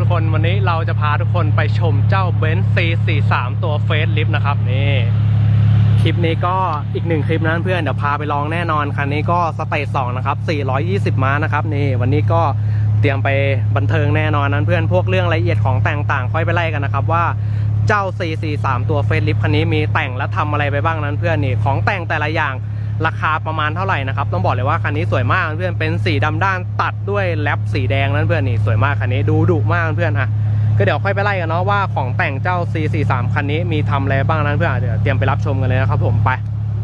ทุกคนวันนี้เราจะพาทุกคนไปชมเจ้าเบนซ์ C43 ตัวเฟสลิฟนะครับนี่คลิปนี้ก็อีกหนึ่งคลิปนะเพื่อนเดี๋ยวพาไปลองแน่นอนคันนี้ก็สเตจสองนะครับ420 ม้านะครับนี่วันนี้ก็เตรียมไปบันเทิงแน่นอนนั้นเพื่อนพวกเรื่องรายละเอียดของแต่งต่างค่อยไปไล่กันนะครับว่าเจ้า C43 ตัวเฟสลิฟคันนี้มีแต่งและทำอะไรไปบ้างนั้นเพื่อนนี่ของแต่งแต่ละอย่าง ราคาประมาณเท่าไหร่นะครับ ต้องบอกเลยว่าคันนี้สวยมากเพื่อนเป็นสีดำด้านตัดด้วยแรปสีแดงนั่นเพื่อนนี่สวยมากคันนี้ดูดุมากเพื่อนอะก็เดี๋ยวค่อยไปไล่กันเนาะว่าของแต่งเจ้า C43 คันนี้มีทำอะไรบ้างนั้นเพื่อนเดี๋ยวเตรียมไปรับชมกันเลยนะครับผมไป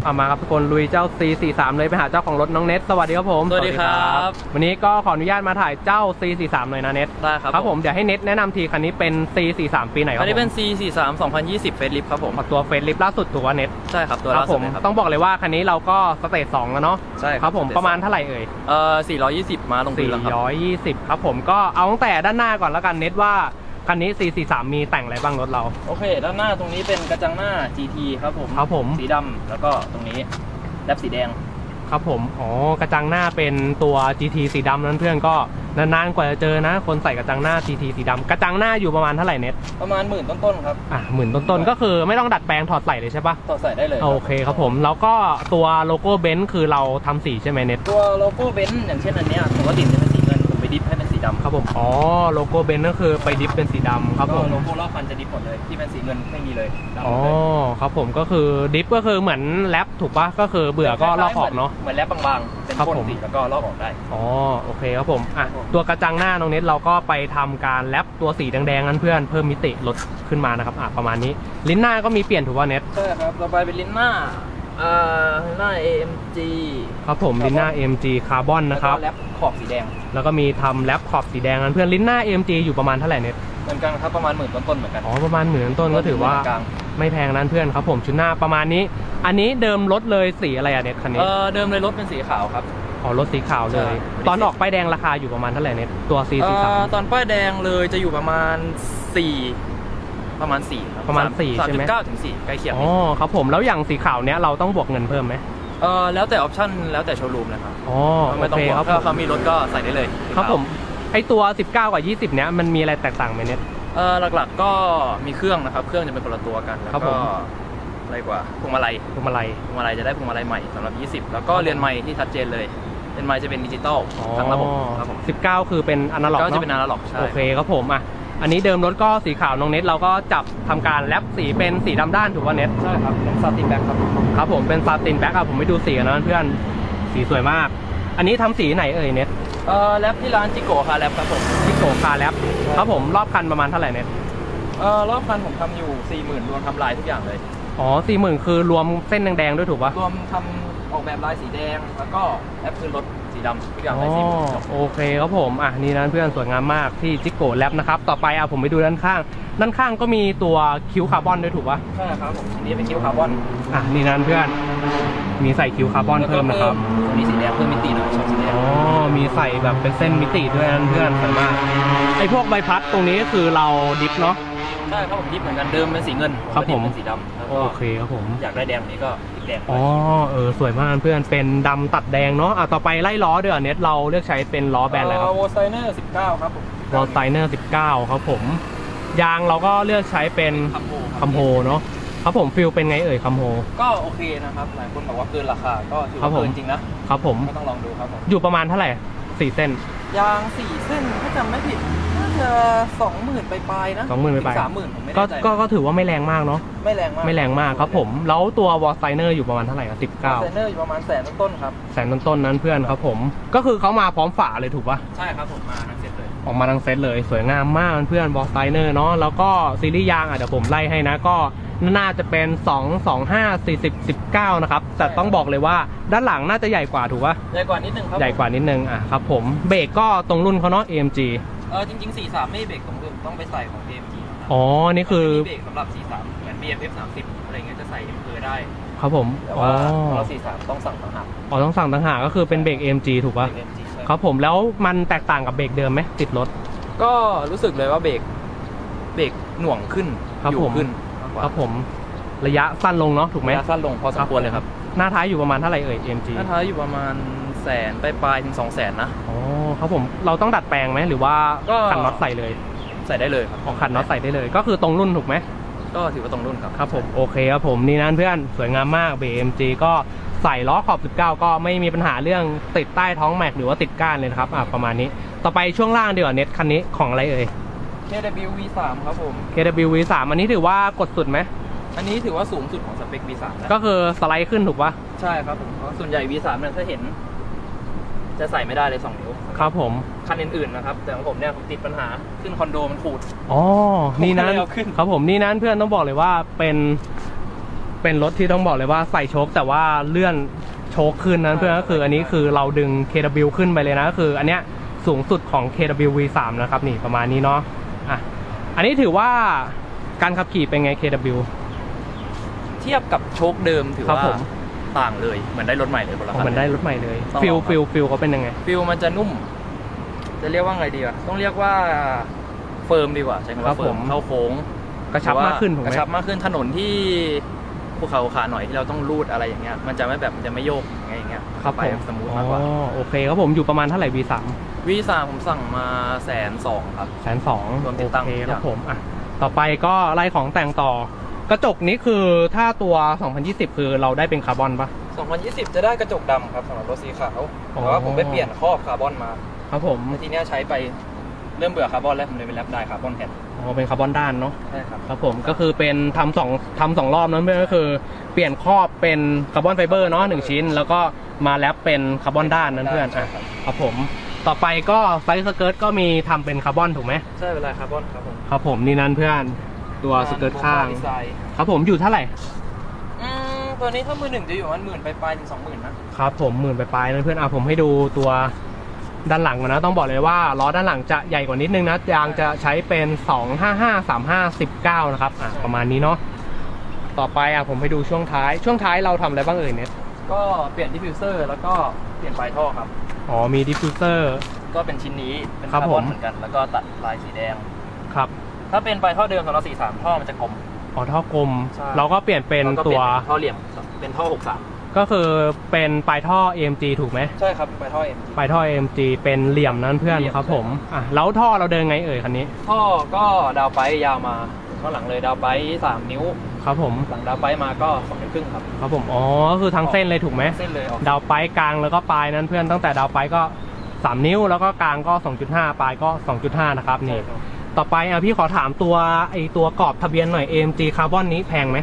เอามาครับทุกคนลุยเจ้า C43 เลยไปหาเจ้าของรถน้องเน็ตสวัสดีครับผมสวัสดีครับวันนี้ก็ขออนุญาตมาถ่ายเจ้า C43 หน่อยนะเน็ตได้ครับครับผมเดี๋ยวให้เน็ตแนะนำทีคันนี้เป็น C43 ปีไหนครัอับนนี้เป็นผม C 4 3 2020เฟสลิฟครับผมตัวเฟซลิฟล่าสุดถูกว่าเน็ตใช่ครับตัวครัล่าผสุดมเลยครับต้องบอกเลยว่าคันนี้เราก็สเตจสองแล้วเนาะใช่ครับผมประมาณเท่าไหร่เอ่ยเอ่อ420 มาลงพื้นแล้วครับ420 ครับผมก็เอาตั้งแต่ด้านหน้าก่อนแล้วกันเน็ตว่า คันนี้ 443 มีแต่งอะไรบ้างรถเรา โอเค ด้านหน้าตรงนี้เป็นกระจังหน้า GT ครับผมครับผม สีดำแล้วก็ตรงนี้แรปสีแดง ครับผม อ๋อ กระจังหน้าเป็นตัว GT สีดำนั้นเพื่อนก็นานๆกว่าจะเจอนะ คนใส่กระจังหน้า GT สีดำกระจังหน้าอยู่ประมาณเท่าไหร่เน็ตประมาณหมื่นต้นๆครับอะหมื่นต้นๆก็คือไม่ต้องดัดแปลงถอดใส่เลยใช่ปะต่อใส่ได้เลยโอเคครับผม แล้วก็ตัวโลโก้เบนซ์คือเราทำสีใช่ไหมเน็ตตัวโลโก้เบนซ์อย่างเช่นอันเนี้ยปกติจะเป็นสีเงินผมไป ดิฟให้เป็นสีดำครับผม อ๋อ โลโก้เบนซ์ก็คือไปดิฟเป็นสีดำครับผมโลโก้รอบคันจะดิฟหมดเลย ที่เป็นสีเงินไม่มีเลยดำหมอ๋อดเลยครับผมก็คือดิฟก็คือเหมือนแรปถูกปะก็คือเบื่อก็ลอกออกเนาะ เหมือนแรปบางๆ เป็นครับพ่นผม สีแล้วก็ลอกออกได้ อ๋อโอเคครับผมอะตัวกระจังหน้าตรงนี้เราก็ไปทำการแรปตัวสีแดงๆนั้นเพื่อนเพิ่มมิติลดขึ้นมานะครับอะประมาณนี้ ลิ้นหน้าก็มีเปลี่ยนถูกป่ะเน็ต ใช่ครับต่อไปเป็นลิ้นหน้า อ่าลิ้นหน้า AMG ครับผมลิ้นหน้า AMG คาร์บอนนะครับ แล้วก็แรปขอบสีแดง แล้วก็มีทำแรปขอบสีแดงนั้นเพื่อนลิ้นหน้า AMG อยู่ประมาณเท่าไหร่เน็ตเหมือนกันครับประมาณหมื่นต้นๆเหมือนกัน อ๋อประมาณหมื่นต้นก็ถือว่ากลาง ไม่แพงนั้นเพื่อนครับผมชุดหน้าประมาณนี้ อันนี้เดิมรถเลยสีอะไรอะเน็ตคันนี้เออเดิมเลยรถเป็นสีขาวครับ อ๋อรถสีขาวเลย ใช่ ตอนออกป้ายแดงราคาอยู่ประมาณเท่าไหร่เน็ตตัว C เอ่สีสามอตอนป้ายแดงเลยจะอยู่ประมาณ4 ประมาณ4ครับประมาณสี่ใช่ไหมสามจุดเก้าถึงสี่ใกล้เคียงอ๋อครับผมแล้วอย่างสีขาวเนี้ยเราต้องบวกเงินเพิ่มไหมเออแล้วแต่ออปชั่นแล้วแต่โชว์รูมนะครับอ๋อโอไม่ต้องเคห่วงครับผถ้ามเขามีรถก็ใส่ได้เลยครับผมไอตัว 19 กับ 20 เนี้ยมันมีอะไรแตกต่างไหมเนี่ย เออหลักๆก็มีเครื่องนะครับ เครื่องจะเป็นคนละตัวกันแล้วครับผก็ม อะไรกว่าพวงมาลัยพวงมาลัย พวงมาลัยจะได้พวงมาลัยใหม่สำหรับ 20 แล้วก็เรือนไม้ที่ชัดเจนเลยเรือนไม้จะเป็นดิจิตอลอ๋อทั้งระบบครับผม19 คือเป็นอนาล็อกก็จะเนาะเป็นอนาล็อกใช่โอเคครับผมอะ อันนี้เดิมรถก็สีขาวน้องเน็ตเราก็จับทำการแรปสีเป็นสีดำด้านถูกป่ะเน็ตใช่ครับเป็นซาตินแบ็คครับครับผมเป็นซาตินแบ็กอะผมไม่ดูสีกันนะเพื่อนสีสวยมาก อันนี้ทำสีไหนเอ่ยเน็ตเออแรปที่ร้านจิโกะค่ะแรปครับผมที่โกคาแรปครับผมรอบคันประมาณเท่าไหร่เน็ตเออรอบคันผมทำอยู่40,000รวมทำลายทุกอย่างเลยอ๋อสี่หมื่นคือรวมเส้นแดงๆด้วยถูกปะรวมทำออกแบบลายสีแดงแล้วก็แรปพื้นรถ สีดำทุกอย่างอ๋เลอยสี่หมื่นจบ โอเคครับผม อะนี่นะเพื่อนสวยงามมากที่จิโกแรปนะครับ ต่อไปอะผมไปดูด้านข้าง ด้านข้างก็มีตัวคิ้วคาร์บอนด้วยถูกปะใช่ครับผมอันนี้เป็นคิ้วคาร์บอนอะนี่นะเพื่อน มีใส่คิ้วคาร์บอนเพิ่มนะครับ ตัวนี้สีแดงเพิ่มมิติหน่อยชอบสีแดง อ๋อ มีใส่แบบเป็นเส้นมิติด้วยนะเพื่อนสวยมาก ไอพวกใบพัดตรงนี้ก็คือเราดิฟเนาะ ใช่ครับผมดิฟเหมือนกันเดิมเป็นสีเงินครับผมก็ดิฟเป็นสีดำแล้วก็โอเคครับผม อยากได้แดงนี้ก็อีกแดงไปอ๋อเออสวยมากเพื่อนเป็นดำตัดแดงเนาะอะต่อไปไล่ล้อเดี๋ยวเน็ตเราเลือกใช้เป็นล้อแบนอะไรครับวอลไซเนอร์19ครับผมวอลไซเนอร์19ครับผม ยางเราก็เลือกใช้เป็นคัมโฮคัมโฮเนาะครับผมฟิลเป็นไงเอ่ยคัมโฮก็โอเคนะครับหลายคนบอกว่าเกินราคาก็ถือครัว่าบผมเกินจริงนะครับผมก็ต้องลองดูครับผมอยู่ประมาณเท่าไหร่สี่เส้นยาง4เส้นถ้าจำไม่ผิด น่าจะ20,000ปลายๆนะ20,000ปลายๆสามหมื่นผมไม่ก็แน่ใจก็ก็ถือว่าไม่แรงมากเนาะไม่แรงมากไม่แรงมากครับผม แล้วตัววอลไซเนอร์อยู่ประมาณเท่าไหร่อะสิบวอเก้าลไซเนอร์อยู่ประมาณแสนต้นๆครับ แสนต้นๆนั้นเพื่อนครับผม ก็คือเขามาพร้อมฝาเลยถูกปะ ใช่ครับผมมาทั้งเซ็ตเลย ออกมาทั้งเซตเลยสวยงามมากเพื่อนบอสไซเนอร์เนาะแล้วก็ซีรีส์ยางอะเดี๋ยวผมไล่ให้นะก็น่าจะเป็น 2 2 5 40 19 นะครับ แต่ต้องบอกเลยว่าด้านหลังน่าจะใหญ่กว่าถูกปะใหญ่กว่านิดนึงครับใหญ่กว่านิดนึงอะครับผมเบรกก็ตรงรุ่นเขาเนาะ AMG เออจริงๆ 43 ไม่เบรกตรงรุ่นต้องไปใส่ของ AMG นะครับอ๋อ นี่คือมันจะมีเบรกสำหรับ 43 เหมือน BMF 30อะไรเงี้ยจะใส่เอ็มเพอได้ ครับผมแต่อ๋อว่าเรา43 ต้องสั่งต่างหากอ๋อต้องสั่งต่างหากก็คือเป็นเบรก AMG ถูกปะเบรก AMG ใช่ครับผมแล้วมันแตกต่างกับเบรกเดิมไหมติดรถ ก็รู้สึกเลยว่าเบรกเบรกหน่วงขึ้นครับอยู่ผม ขึ้นมากกว่าครับผมระยะสั้นลงเนาะถูกไหม ระยะสั้นลงพอสมควรเลยครับ หน้าท้ายอยู่ประมาณเท่าไหร่เอ่ย AMG หน้าท้ายอยู่ประมาณแสนปลายๆถึง2แสนนะ อ๋อ ครับผมเราต้องดัดแปลงไหมหรือว่าก็ ขันน็อตใส่เลยใส่ได้เลยครับของขัดน็อตใส่ได้เลย ก็คือตรงรุ่นถูกไหม ก็ถือว่าตรงรุ่นครับ ครับผมโอเคครับผมนี่นั่นเพื่อนสวยงามมาก BMG ก็ใส่ล้อขอบ 19 ก็ไม่มีปัญหาเรื่องติดใต้ท้องแม็กหรือว่าติดก้านเลยนะครับอะประมาณนี้ ต่อไปช่วงล่างดีกว่าเน็ตคันนี้ของอะไรเอ่ย KW V3 ครับผม KW V3 อันนี้ถือว่ากดสุดไหมอันนี้ถือว่าสูงสุดของสเปค V3 แล้วก็คือสไลด์ขึ้นถูกปะใช่ครับผมเพราะส่วนใหญ่ V3 เนี่ยถ้าเห็น จะใส่ไม่ได้เลย 2 นิ้ว ครับผม คันอื่นๆนะครับ แต่ของผมเนี่ยติดปัญหาขึ้นคอนโดมันขูด อ๋อ นี่นั้นผมก็เลยเอาขึ้น ครับผมนี่นั้นเพื่อนต้องบอกเลยว่าเป็นเป็นรถที่ต้องบอกเลยว่าใส่โชคแต่ว่าเลื่อนโชคขึ้นนั้นเพื่อนก็คืออันนี้คือเราดึง KW ขึ้นไปเลยนะก็คือ อันเนี้ยสูงสุดของ KW V3 นะครับนี่ประมาณนี้เนาะอะอันนี้ถือว่าการขับขี่เป็นไง KW เทียบกับโชคเดิมถือครับว่าผม ต่างเลย เหมือนได้รถใหม่เลยคนละอ๋อคัน เหมันได้รถใหม่เลยต้องฟิลลองครับ ฟิลฟิลเขาเป็นยังไง ฟิลมันจะนุ่ม จะเรียกว่าไงดีอะต้องเรียกว่าเฟิร์มดีกว่าใช้คำครัว่าบเฟิร์มผม เข้าโค้งกระชับมากขึ้นถูกกไหมระชับมากขึ้นถนนที่ภูเขาขาหน่อยที่เราต้องรูดอะไรอย่างเงี้ยมันจะไม่แบบมันจะไม่โยกอย่างเงี้ยอย่างเงี้ยครับไปผมสมูทอ๋มากกว่าอโอเคครับผมอยู่ประมาณเท่าไหร่ V3 วีสามผมสั่งมาแสนสองครับ แสนสองรวมติโอดตั้งเคทุกคอรับย่างผมอะต่อไปก็ไล่ของแต่งต่อ กระจกนี้คือถ้าตัว 2020 คือเราได้เป็นคาร์บอนปะ 2020 จะได้กระจกดำครับสำหรับรถสีขาวอ๋อแต่ว่าผมไปเปลี่ยนครอบคาร์บอนมาครับผมแล้วทีเนี้ยใช้ไปเริ่มเบื่อคาร์บอนแล้วผมเลยไปแลปได้คาร์บอนแทนอ๋อเป็นคาร์บอนด้านเนาะใช่ครับครับผมก็คือเป็นทำสองทำสองรอบนั้นเพื่อนก็คือเปลี่ยนครอบเป็นคาร์บอนไฟเบอร์เนาะหนึ่งชิ้น แล้วก็มาแลปเป็นคาร์บอนด้านนั้นเพื่อนใช่อะครับครับผมต่อไปก็ไซส์สเกิร์ตก็มีทำเป็นคาร์บอนถูกไหมใช่เวลาคาร์บอนครับผมครับผมนี่นั้นเพื่อน ตัวสเกิร์ตข้าง ดีไซน์ครับผมอยู่เท่าไหร่ อืมตัวนี้ถ้ามือหนึ่งจะอยู่ประมันหมื่นไปปลายๆถึงสองหมื่นนะครับผมหมื่นไปปลายๆนะเพื่อนอะผมให้ดูตัวด้านหลังก่อนนะต้องบอกเลยว่าล้อด้านหลังจะใหญ่กว่านิดนึงนะยางจะใช้เป็น 255 35 19 นะครับอะประมาณนี้เนาะต่อไปอะผมให้ดูช่วงท้ายช่วงท้ายเราทำอะไรบ้างเอ่ยเน็ตก็เปลี่ยนดิฟฟิวเซอร์แล้วก็เปลี่ยนไฟท่อครับ อ๋อมีดิฟฟิวเซอร์ ก็เป็นชิ้นนี้เป็นครัคาบร์บอนผมเหมือนกัน แล้วก็ตัดลายสีแดง ครับ ถ้าเป็นไฟท่อเดิมของเราสีสามท่อมันจะกลม อ๋อท่อกลม ใช่ เราก็เปลี่ยนเป็นแล้ก็ตัวท่อเหลี่ยมเป็นท่อหกสามก็คือเป็นปลายท่อ AMG ถูกไหมใช่ครับเป็นไฟท่อเอ็ม ปลายท่อ AMG เป็นเหลี่ยมนั้นเพื่อนเหลี่ยม ครับผมใช่ครับอะแล้วท่อเราเดินไงเอ่ยคันนี้ท่อก็ดาวไปยาวมาข้างหลังเลยดาวไปสามนิ้ว ครับผมหลังดาวไปมาก็สองนิ้วครึ่งครับครับผมอ๋อก็คือทั้งเส้นเลยถูกไหมเส้นเลยออกดาวไปกลางแล้วก็ปลายนั้นเพื่อนตั้งแต่ดาวไปก็ 3 นิ้วแล้วก็กลางก็ 2.5 ปลายก็ 2.5 นะครับนี่ ใช่ครับ ต่อไปอะพี่ขอถามตัวไอตัวกรอบทะเบียนหน่อย AMG คาร์บอนนี้แพงไหม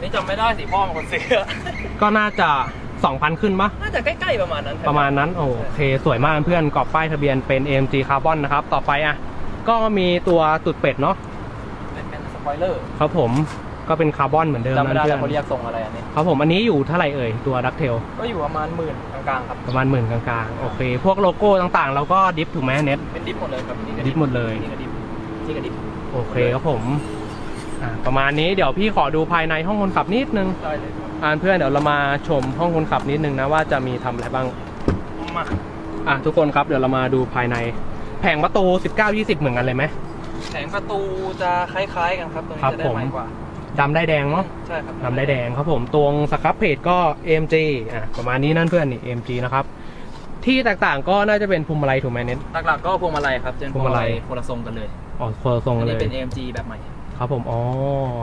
นี่จำไม่ได้สิพ่อเป็นคนซื้อ ก็น่าจะ 2,000 ขึ้นปะน่าจะใกล้ๆประมาณนั้นคบประมาณนั้นโอเคสวยมากเพื่อนกรอบป้ายทะเบียนเป็น AMG คาร์บอนนะครับ ต่อไปอะก็มีตัวตุดเป็ดเนาะเป็นเป็นสปอยเลอร์ ครับผม ก็เป็นคาร์บอนเหมือนเดิมจำไม่นะได้เพื่แล้อวนเขาเรียกทรงอะไรอันนี้ ครับผมอันนี้อยู่เท่าไหร่เอ่ยตัวดักเทลก็อยู่ประมาณหมื่นกลางๆครับ ประมาณหมื่นกลางๆโอเค พวกโลโก้ต่างๆ เราก็ดิฟถูกไหมเน็ต เป็นดิฟหมดเลยครับนี่ก็ดิฟหมดเลย นี่ก็ดิฟนี่ก็ดิฟโอเคครับผมอะประมาณนี้เดี๋ยวพี่ขอดูภายในห้องคนขับนิดนึงได้เลยครับอ่านเพื่อนเดี๋ยวเรามาชมห้องคนขับนิดนึงนะว่าจะมีทำอะไรบ้าง มาอะทุกคนครับเดี๋ยวเรามาดูภายใน แผงประตู 19 20 เหมือนกันเลยไหมแผงประตูจะคล้ายๆกันครับตรงนี้ครับจะได้ผมใหม่กว่า ดำได้แดงเนาะใช่ครับดำได้แดงครับผมตรงสครับเพจก็ AMG อะประมาณนี้นั่นเพื่อนนี่ AMG นะครับที่แตกต่างก็น่าจะเป็นพวงมาลัยถูกไหมเน็ต หลักๆก็พวงมาลัยครับเจนพวงมาลัยคนละทรงกันเลยอ๋อคนละทรงอันเลนี้ย เป็น AMG แบบใหม่ครับผมอ๋อ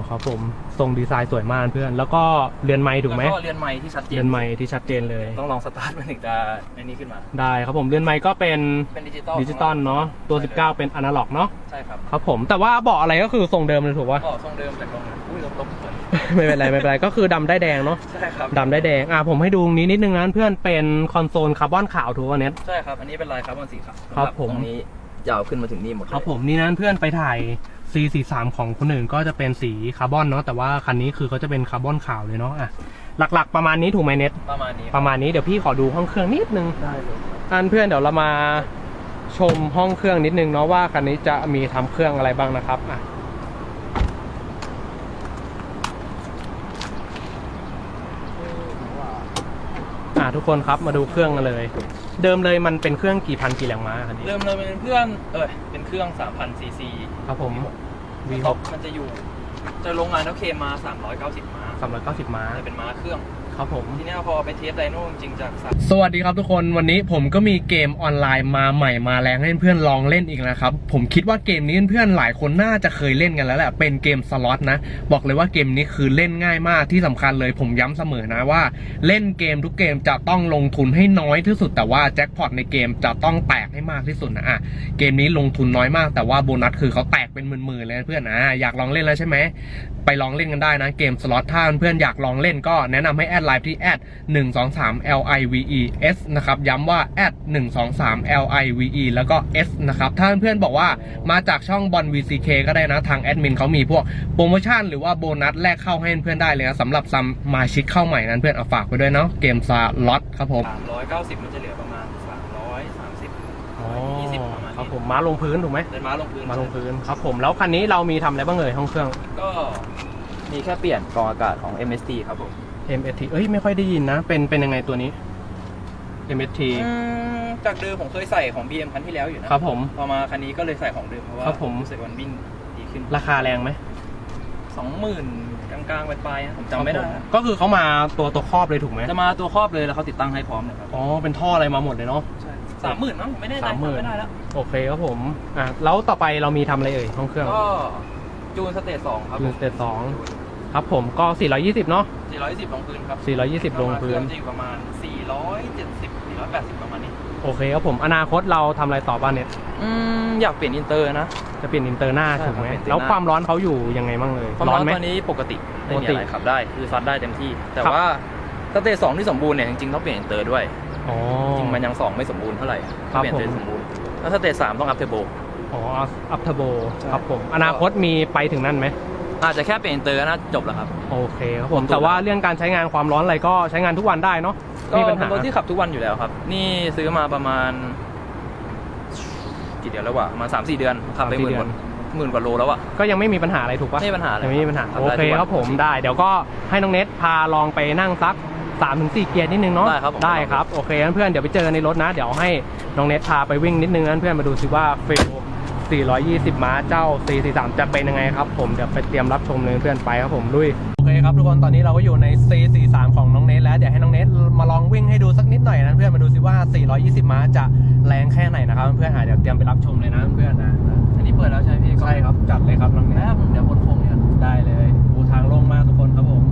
ครับผมทรงดีไซน์สวยมากเพื่อน แล้วก็เรือนไม้ถูกไหมแล้วก็เรียนใหม่ที่ชัดเจนเรือนไม้ที่ชัดเจนเลย ต้องลองสตาร์ทมันถึงจะในนี้ขึ้นมา ได้ครับผมเรือนไม้ก็เป็นเป็นดิจิตอลดิจิตอลเนาะตัว 19 เป็นอนาล็อกเนาะใช่ครับครับผมแต่ว่าเบาะอะไรก็คือทรงเดิมเลยถูกปะก็ทรงเดิมจากตรงนั้นอุ้ย ลบลบเลยไม่เป็นไรไม่เป็นไรก็คือดำได้แดงเนาะใช่ครับดำได้แดงอะผมให้ดูตรงนี้นิดนึงนะเพื่อนเป็นคอนโซลคาร์บอนขาวถูกป่ะเน็ต ใช่ครับ อันนี้เป็นลายคาร์บอนสีขาวครับผม ตรงนี้ยาวขึ้นมาถึงนี่หมดเลยครับผมนี่นั้นเพื่อนไปถ่าย C43 ของคนอื่นก็จะเป็นสีคาร์บอนเนาะแต่ว่าคันนี้คือเขาจะเป็นคาร์บอนขาวเลยเนาะอะหลักๆประมาณนี้ถูกไหมเน็ต ประมาณนี้ประมาณนี้เดี๋ยวพี่ขอดูห้องเครื่องนิดนึง ได้เลยอันเพื่อนเดี๋ยวเรามาชมห้องเครื่องนิดนึงเนาะว่าคันนี้จะมีทำเครื่องอะไรบ้างนะครับอะอะ ทุกคนครับมาดูเครื่องกันเลย เดิมเลยมันเป็นเครื่องกี่พันกี่แรงม้าคันนี้เริ่มเลยเป็นเครื่องเออเป็นเครื่อง 3,000ซีซีครับผมท็ V6 อปมันจะอยู่ จะโรงงานเขาเคลมมา 390 ม้า390 ม้าจะเป็นม้าเครื่อง ครับผม ทีเนี้ยพอไปเทสไดโน่จริงๆจากสามสวัสดีครับทุกคนวันนี้ผมก็มีเกมออนไลน์มาใหม่มาแรงให้เพื่อนลองเล่นอีกนะครับ ผมคิดว่าเกมนี้เพื่อนๆหลายคนน่าจะเคยเล่นกันแล้วแหละเป็นเกมสล็อตนะ บอกเลยว่าเกมนี้คือเล่นง่ายมากที่สำคัญเลยผมย้ำเสมอนะว่า เล่นเกมทุกเกมจะต้องลงทุนให้น้อยที่สุด แต่ว่าแจ็คพอตในเกมจะต้องแตกให้มากที่สุดนะอะเกมนี้ลงทุนน้อยมากแต่ว่าโบนัสคือเขาแตกเป็นหมื่นๆเลยนะเพื่อนนะอยากลองเล่นแล้วใช่ไหมไปลองเล่นกันได้นะเกมสล็อตถ้าเพื่อนๆอยากลองเล่นก็แนะนำให้แอดไลน์ที่แอด123 lives นะครับย้ำว่าแอด123 live แล้วก็ s นะครับถ้าเพื่อนๆบอกว่ามาจากช่องบอล vck ก็ได้นะทางแอดมินเขามีพวกโปรโมชั่นหรือว่าโบนัสแลกเข้าให้เพื่อนๆได้เลยนะสำหรับสมาชิกเข้าใหม่นั้นเพื่อนเอาฝากไปด้วยเนาะเกมสล็อตครับผมสามร้อยเก้าสิบมันจะเหลือประมาณสามร้อยสามสิบยี่สิบประมาณนี้ครับผมม้าลงพื้นถูกไหมเดินม้าลงพื้นม้าลงพื้นครับผมแล้วคันนี้เรามีทำอะไรบ้างเอ่ยห้องเครื่อง ก็มีแค่เปลี่ยนกรองอากาศของ MST ครับผม MST เอ้ยไม่ค่อยได้ยินนะ เป็นเป็นยังไงตัวนี้ MST อืมจากเดิมผมเคยใส่ของ BM คันที่แล้วอยู่นะครับผม พอมาคันนี้ก็เลยใส่ของเดิมเพราะว่าครับผมรู้สึกวันวิ่งดีขึ้นราคาแรงไหมสองหมื่นกลางๆปลายๆนะผมจำไม่ได้ครับผก็คือเขามาตัวตัวครอบเลยถูกไหมจะมาตัวครอบเลยแล้วเขาติดตั้งให้พร้อมเลยครับอ๋อเป็นท่ออะไรมาหมดเลยเนาะ ใช่สามหมื่นมั้งผมไม่แน่ใจสามหมื่น จำไม่ได้แล้ว โอเคครับผมอะแล้วต่อไปเรามีทำอะไรเอ่ยห้องเครื่อง ก็จูนสเตจสองครับจูนสเตจสอง ครับผมก็ 420 เนาะสี่ร้อยสิบลงพื้นครับ420 ลงพื้นจะอยู่ประมาณสี่ร้อยเจ็ดสิบสี่ร้อยแปดสิบประมาณนี้ โอเคครับผมอนาคตเราทำอะไรต่อบ้างเนี่ยอืมอยากเปลี่ยนอินเตอร์นะ จะเปลี่ยนอินเตอร์หน้าใช่ถูกไหมครับเปลี่ยนแล้วหน้าความร้อนเขาอยู่ยังไงบ้างเลย ความร้อนไหมตอนนี้ปกติไม่ปกมีติอะไรขับได้คือซัดได้เต็มที่ แต่ครับว่าสเตจสองที่สมบูรณ์เนี่ยจริงๆต้องเปลี่ยนอินเตอร์ด้วยอ๋อจริงมันยังสองไม่สมบูรณ์เท่าไหร่ครับเปลี่ยนเป็นผมสมบูรณ์แล้วสเตจสามต้องอัพเทอร์โบอ๋ออัพเทอร์โบใช่ครับผมอนาคตมีไปถึงนั่นไหม อาจจะแค่เปลี่ยนอินเตอร์ก็น่าจบแล้วครับ โอเคครับผมผมดูแต่ว่าเรื่องการใช้งานความร้อนอะไรก็ใช้งานทุกวันได้เนาะก็มีปัญเป็หานรถที่ขับทุกวันอยู่แล้วครับ นี่ซื้อมาประมาณกี่เดือนแล้ววะประมาณสามสี่เดือนขับไปหมื่นกว่าหมื่นกว่าโลแล้วอะ ก็ยังไม่มีปัญหาอะไรถูกปะไม่มีปัญหาเลยยังไม่มีปัญหาครับโอเคได้ทุกวันครับผมได้ เดี๋ยวก็ให้น้องเนทพาลองไปนั่งซัก3าถึงสเกียร์นิดนึงเนาะได้ครับผม ได้ครับโอเคงั้นเพื่อนเดี๋ยวไปเจอในรถนะ เดี๋ยวให้น้องเนทพาไปวิ่งนิดนึงนั้นเพื่อนมาดูซิว่าฟิล 420 ม้าเจ้า C43 จะเป็นยังไงครับผม เดี๋ยวไปเตรียมรับชมเลยเพื่อนไปครับผมลุย โอเคครับทุกคน ตอนนี้เราก็อยู่ใน C43 ของน้องเนทแล้ว เดี๋ยวให้น้องเนทมาลองวิ่งให้ดูสักนิดหน่อยนะเพื่อน มาดูซิว่า 420 ม้าจะแรงแค่ไหนนะครับเพื่อนอะเดี๋ยวเตรียมไปรับชมเลยนะเพื่อนนะ อันนี้เปิดแล้วใช่ไหมพี่ ใช่ครับ จัดเลยครับน้องเนแล้ทวเดี๋ยวบนโค้งเนี่ยได้เลยปูทางโล่งมากทุกคนครับผม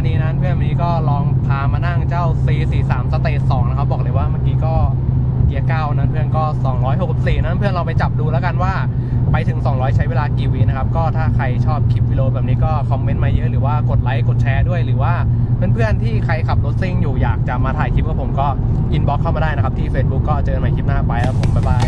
กรณีนั้นเพื่อนวันนี้ก็ลองพามานั่งเจ้า C43 สเตจ2นะครับ บอกเลยว่าเมื่อกี้ก็เกียร์เก้านั้นเพื่อนก็ 264 นั้นเพื่อนเราไปจับดูแล้วกันว่าไปถึง 200 ใช้เวลากี่วินะครับ ก็ถ้าใครชอบคลิปวิดีโอแบบนี้ก็คอมเมนต์มาเยอะหรือว่ากดไลค์กดแชร์ด้วยหรือว่าเพื่อนๆที่ใครขับรถซิ่งอยู่อยากจะมาถ่ายคลิปกับผมก็อินบ็อกเข้ามาได้นะครับที่ Facebook ก็เจอกันใหม่คลิปหน้าไปแล้วผมบ๊ายบาย